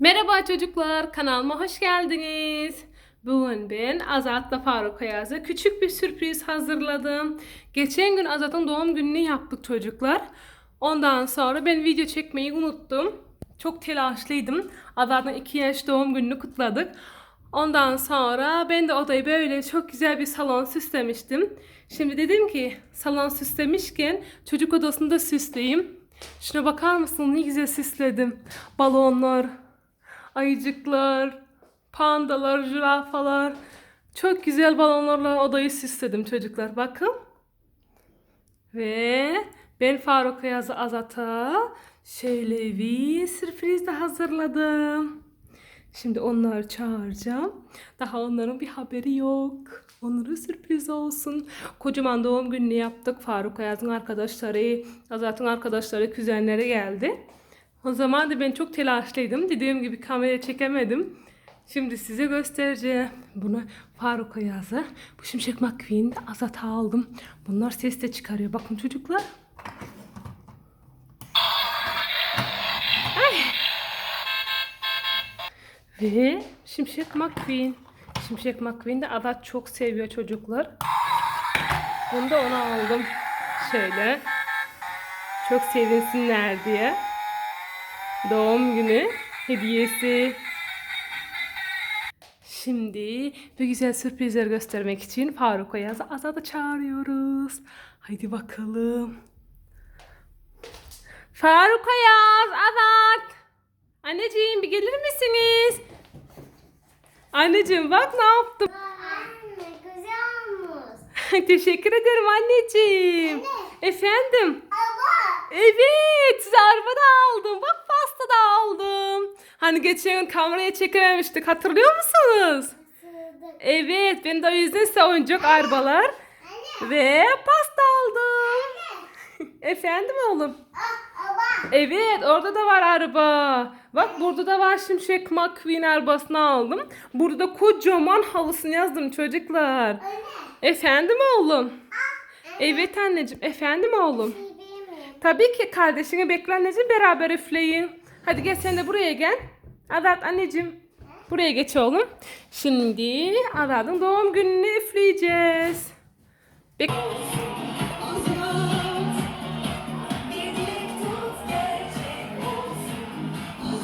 Merhaba çocuklar, kanalıma hoş geldiniz. Bugün ben Azat'la Faruk Ayaz'a küçük bir sürpriz hazırladım. Geçen gün Azat'ın doğum gününü yaptık çocuklar. Ondan sonra ben video çekmeyi unuttum. Çok telaşlıydım. Azat'ın 2 yaş doğum gününü kutladık. Ondan sonra ben de odayı böyle çok güzel bir salon süslemiştim. Şimdi dedim ki salon süslemişken çocuk odasını da süsleyeyim. Şuna bakar mısın ne güzel süsledim. Balonlar, ayıcıklar, pandalar, zürafalar. Çok güzel balonlarla odayı süsledim çocuklar. Bakın. Ve ben Faruk Ayaz Azat'a şöyle bir sürpriz de hazırladım. Şimdi onları çağıracağım. Daha onların bir haberi yok. Onlara sürpriz olsun. Kocaman doğum gününü yaptık. Faruk Ayaz'ın arkadaşları, Azat'ın arkadaşları, kuzenleri geldi. O zaman da ben çok telaşlıydım. Dediğim gibi kamera çekemedim. Şimdi size göstereceğim. Bunu Faruk Ayaz'a, bu Şimşek McQueen'i de Azat'a aldım. Bunlar ses de çıkarıyor. Bakın çocuklar. Ve Şimşek McQueen. Şimşek McQueen de Azat çok seviyor çocuklar. Bunu da ona aldım. Şöyle. Çok sevinsinler diye. Doğum günü hediyesi. Şimdi bu güzel sürprizler göstermek için Faruk Ayaz'ı Azat'ı çağırıyoruz. Haydi bakalım. Faruk Ayaz, Azat. Anneciğim bir gelir misiniz? Anneciğim bak ne yaptım. Anne güzel olmuş. Teşekkür ederim anneciğim. Anne. Efendim. Ama Evet size araba da aldım. Bak da aldım. Hani geçen gün kameraya çekememiştik hatırlıyor musunuz? Evet ben de o yüzden size oyuncak arabalar ve pasta aldım. Efendim oğlum. Ah. Evet orada da var araba. Bak burada da var Şimşek McQueen arabasını aldım. Burada da kocaman halısını yazdım çocuklar. Anne. Efendim oğlum. Evet anneciğim efendim oğlum. Şey. Tabii ki kardeşini bekle anneciğim beraber üfleyin. Hadi gel sen de buraya gel. Azat anneciğim. Buraya geç oğlum. Şimdi Azat'ın doğum gününü üfleyeceğiz. Bek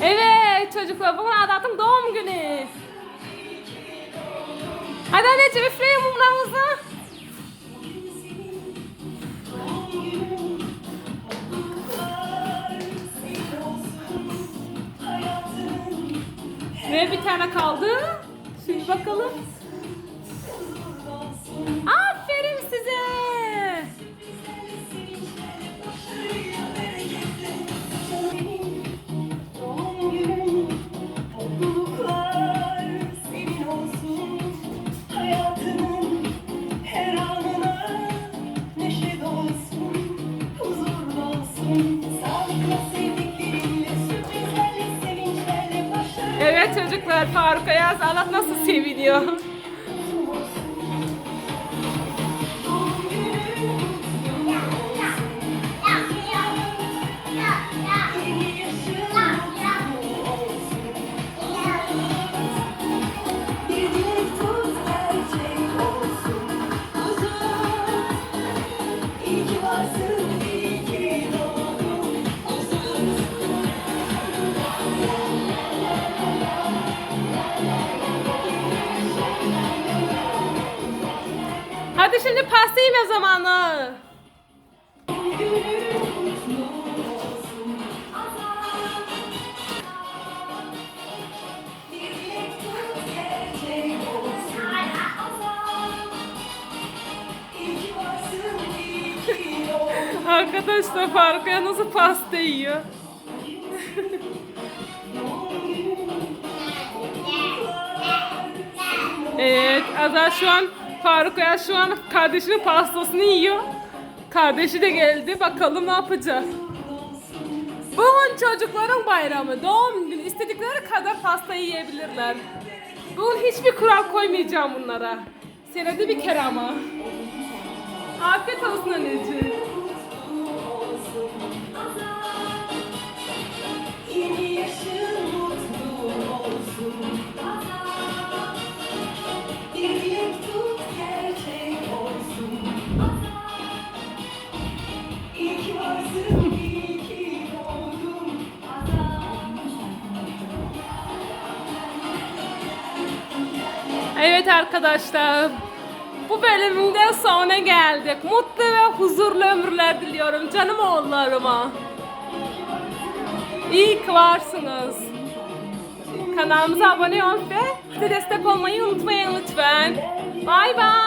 evet çocuklar bugün Azat'ın doğum günü. Hadi anneciğim üfleyin mumlarınızı. Ve bir tane kaldı. Şimdi bakalım. Aferin Çocuklar Faruk Ayaz Allah nasıl seviniyor. Şimdi pasta yeme zamanı. Arkadaşlar Faruk Ayaz nasıl pasta yiyor. Evet Azat şu an Faruk Ayaz şu an kardeşinin pastasını yiyor. Kardeşi de geldi. Bakalım ne yapacak. Bugün çocukların bayramı, doğum günü. istedikleri kadar pasta yiyebilirler. Bugün hiçbir kural koymayacağım bunlara. Senede bir kere ama. Afiyet olsun anneciğim. Arkadaşlar. Bu bölümün de sonuna geldik. Mutlu ve huzurlu ömürler diliyorum canım oğullarıma. İyi ki varsınız. Kanalımıza abone ol ve bize destek olmayı unutmayın lütfen. Bay bay.